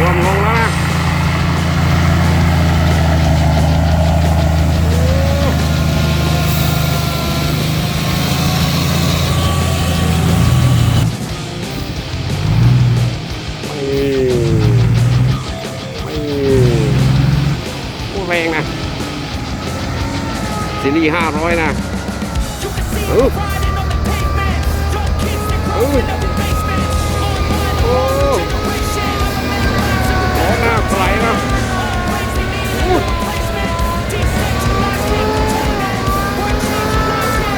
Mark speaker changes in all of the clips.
Speaker 1: รวมลงแล้วนะไม่ไม่โอ้แรงนะซีรีส์ห้าร้อยนะ
Speaker 2: You can see
Speaker 1: Ooh.
Speaker 2: it riding ข้า
Speaker 1: งหน้าไกลนะ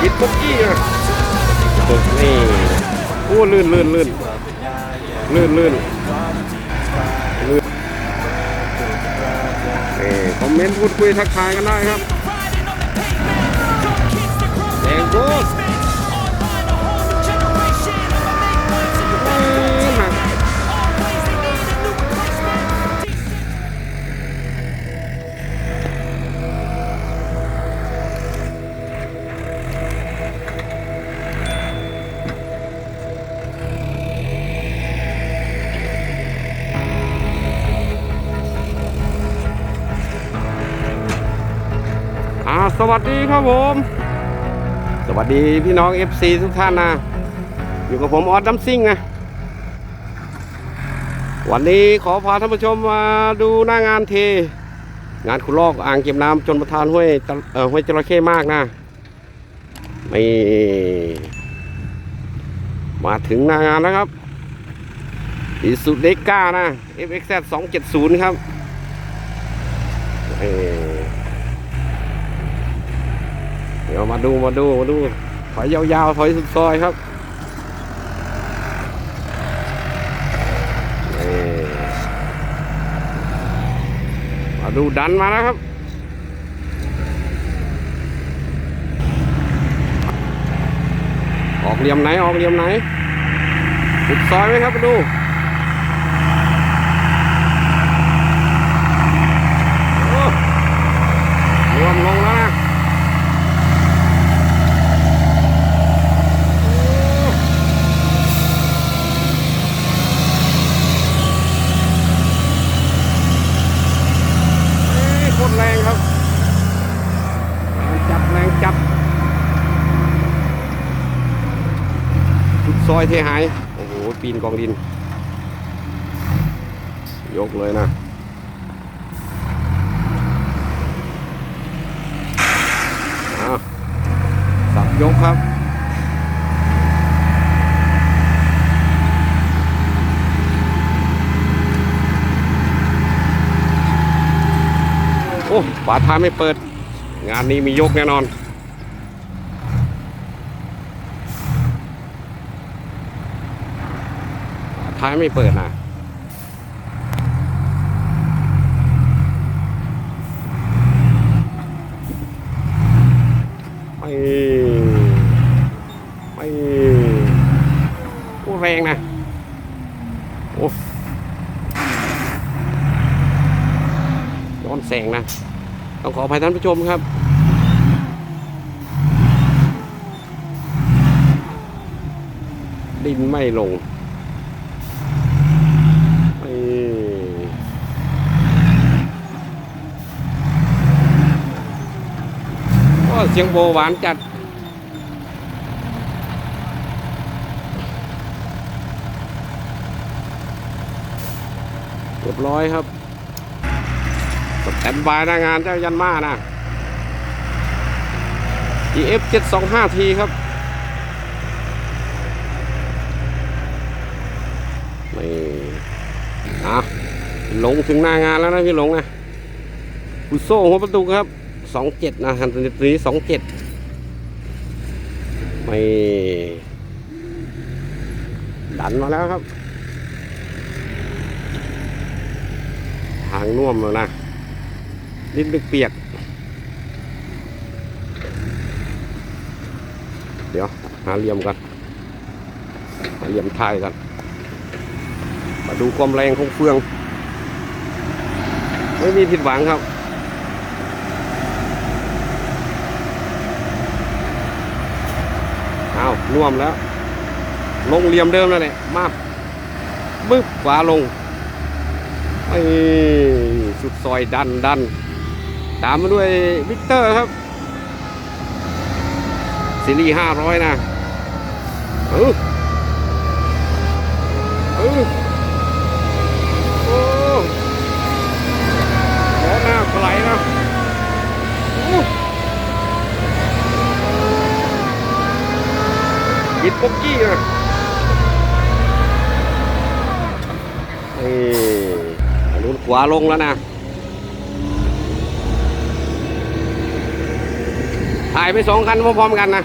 Speaker 1: บิดบกี้นะตกนี่โอ้ลื่นลื่นลื่นลื่นลื่นลื่นเออคอมเมนต์พูดคุยทักทายกันได้ครับแดงโก้ วัสดีครับผม สวัสดีพี่น้อง FC ทุกท่านนะ อยู่กับผมออสดัมซิ่งนะ วันนี้ขอพาท่านผู้ชมมาดูหน้างานเท งานขุดลอกอ่างเก็บน้ำจนประทานห้วยเอ่อห้วยจระเข้มากนะนี่มาถึงหน้างานแล้วครับอีสุเดก้านะ FXZ 270 ครับเอ่อเดี๋ยวมาดูมาดูมาดูถอยยาวๆถอยสุดซอยครับมาดูดันมาแล้วครับออกเหลี่ยมไหนออกเหลี่ยมไหนสุดซอยไหมครับมาดูโอ้รวมลงแล้วนะโอ้เอ้ยโคตรแรงครับแรงจับแรงจับ สุดซอยเทหาย โอ้โห ปีนกองดิน ยกเลยนะอ้าสับยกครับโอ้ฝาท้ายไม่เปิด งานนี้มียกแน่นอน ท้ายไม่เปิดนะไม่ไม่โอ้แรงนะโอ้ย้อนแสงนะ ต้องขออภัยท่านผู้ชมครับดินไม่ลง นี่โอ้ เสียงโบหวานจัด เรียบร้อยครับสแตนบายหน้างานเจ้ายันมานะ EF 725 T ครับ นี่อะลงถึงหน้างานแล้วนะพี่หลงนะกุโซ่หัวประตูครับ สองเจ็ดนะฮันตัวนี้สองเจ็ดไม่ดันมาแล้วครับ ทางน่วมแล้วนะนิดนึกเปียก เดี๋ยว หาเหลี่ยมกันหาเหลี่ยมทายกัน มาดูความแรงของเฟือง ไม่มีผิดหวังครับ เอาว น่วมแล้ว ลงเหลี่ยมเดิมแล้วเนี่ยมาบึ๊บขวาลงไอ้สุดซอยดันดัน ตามมาด้วยวิกเตอร์ครับซีรีส์ห้าร้อยนะเออเออโอ้ล้อหน้าถลนะโอ้ บิดป๊กกี้นะเอ้ยอันนู้นขวาลงแล้วนะ ถ่ายไปสองคันพร้อมๆกันนะ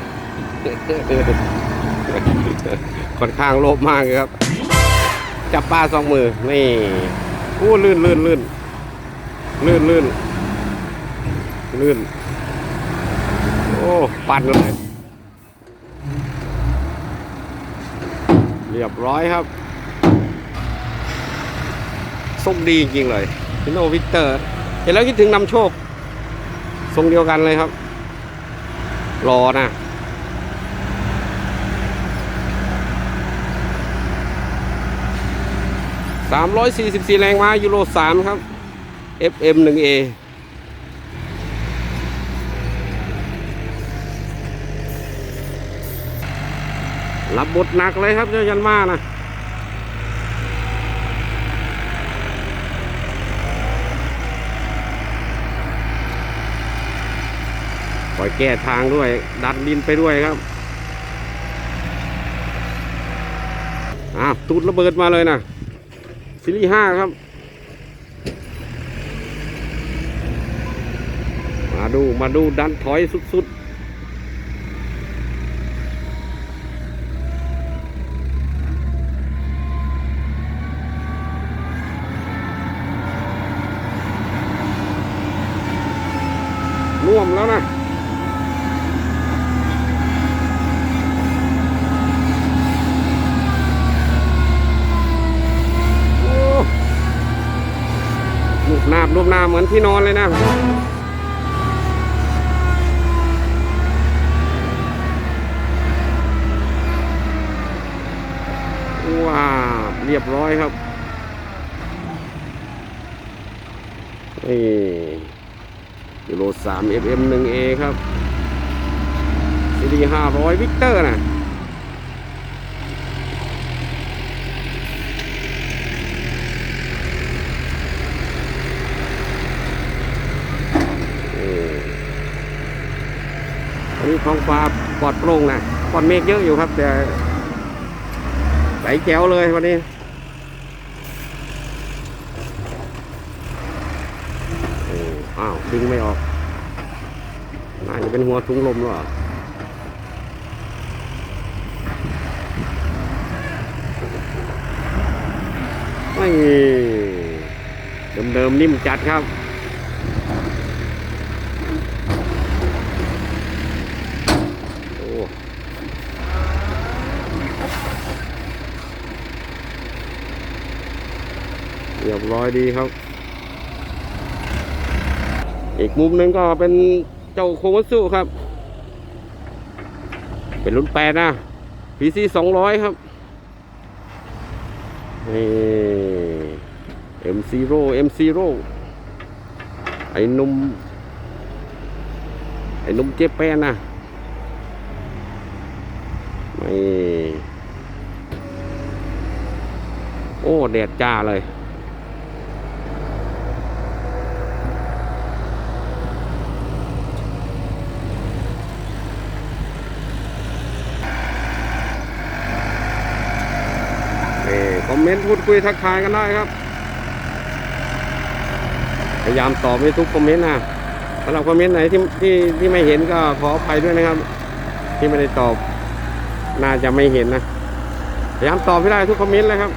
Speaker 1: ค่อนข้างโลภมากเลยครับ จับปลาสองมือ นี่อู้ลื่นลื่นลื่นลื่นลื่นลื่น โอ้ ปั่นเลย เรียบร้อยครับส่งดีจริงเลยฮิโนวิกเตอร์ เห็นแล้วคิดถึงนำโชค ทรงเดียวกันเลยครับ รอนะสามร้อยสี่สิบสี่แรงม้ายูโรสามครับ FM 1A รับบทหนักเลยครับเจ้ายันมานะคอยแก้ทางด้วย ดันดินไปด้วยครับอ่าวตูดระเบิดมาเลยนะซีรีส์ห้าครับ มาดูมาดูดันถอยสุดๆน่วมแล้วนะ โอ้ ลูกนาบลูกนาเหมือนที่นอนเลยนะว้าเรียบร้อยครับนี่ยูโรสาม FM หนึ่ง A ครับซีดีห้าร้อยวิกเตอร์นะ ท้องฟ้าปลอดโปร่งนะปลอดเมฆเยอะอยู่ครับ แต่ใสแจ๋วเลยวันนี้โอ้อ้าวดึงไม่ออกน่าจะเป็นหัวถุงลมหรอไม่เดิมๆนิ่มจัดครับ เรียบร้อยดีครับ อีกมุมหนึ่งก็เป็นเจ้าโคมัสุครับ เป็นรุ่นแปดนะ PC สองร้อยครับนี่ M Zero M Zero ไอ้นุ่มไอ้นุ่มเจแปนนะไม่โอ้ แดดจ้าเลย นี่ คอมเมนต์พูดคุยทักทายกันได้ครับ พยายามตอบให้ทุกคอมเมนต์นะสำหรับคอมเมนต์ไหนที่ที่ที่ไม่เห็นก็ขออภัยด้วยนะครับ ที่ไม่ได้ตอบ น่าจะไม่เห็นนะ พยายามตอบให้ได้ทุกคอมเมนต์เลยครับ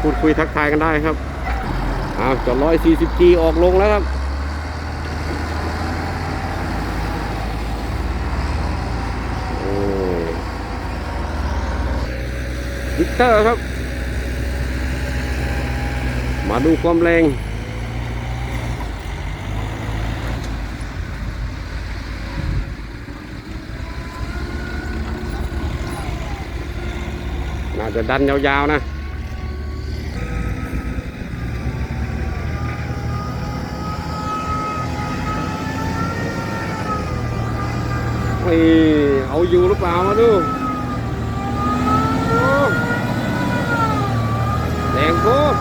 Speaker 1: พูดคุยทักทายกันได้ครับอ้าวจอดร้อยสี่สิบจีออกลงแล้วครับิกเตอร์ครับ มาดูความแรงน่าจะดันยาวๆนะเอาอยู่หรือเปล่ามาดู โคตร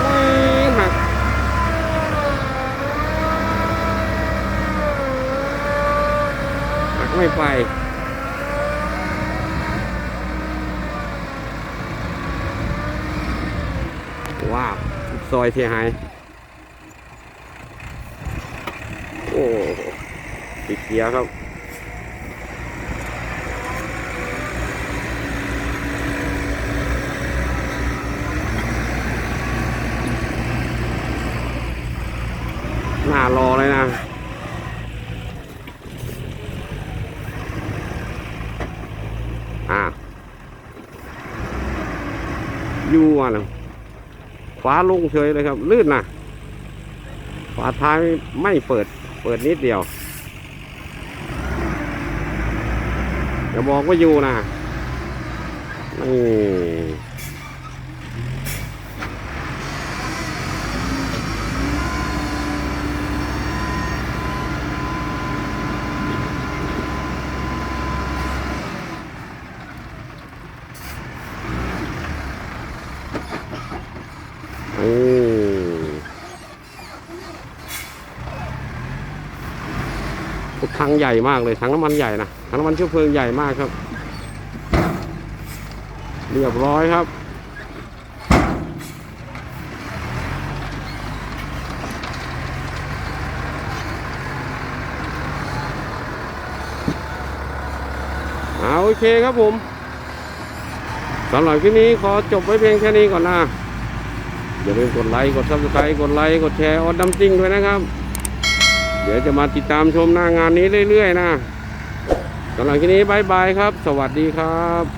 Speaker 1: โอ้ยหักหักไม่ไปว้าวซอยเสียหาย โอ้ติดเกียร์ครับ หน้ารอเลยนะ อะอยู่อะนะฟ้าลงเฉยเลยครับ ลื่นนะฝาท้ายไม่เปิด เปิดนิดเดียวอย่าบอกว่าอยู่นะนี่ ถังใหญ่มากเลยถังน้ำมันใหญ่นะถังน้ำมันเชื้อเพลิงใหญ่มากครับ เรียบร้อยครับ เอาโอเคครับผมสำหรับคลิปนี้ขอจบไว้เพียงแค่นี้ก่อนนะอย่าลืมกดไลค์กดซับสไครต์กดไลค์กดแชร์ออดดัมซิงด้วยนะครับ ดี๋ยวจะมาติดตามชมหน้างานนี้เรื่อย ๆ นะสำหรับที่นี้บายบายครับ สวัสดีครับ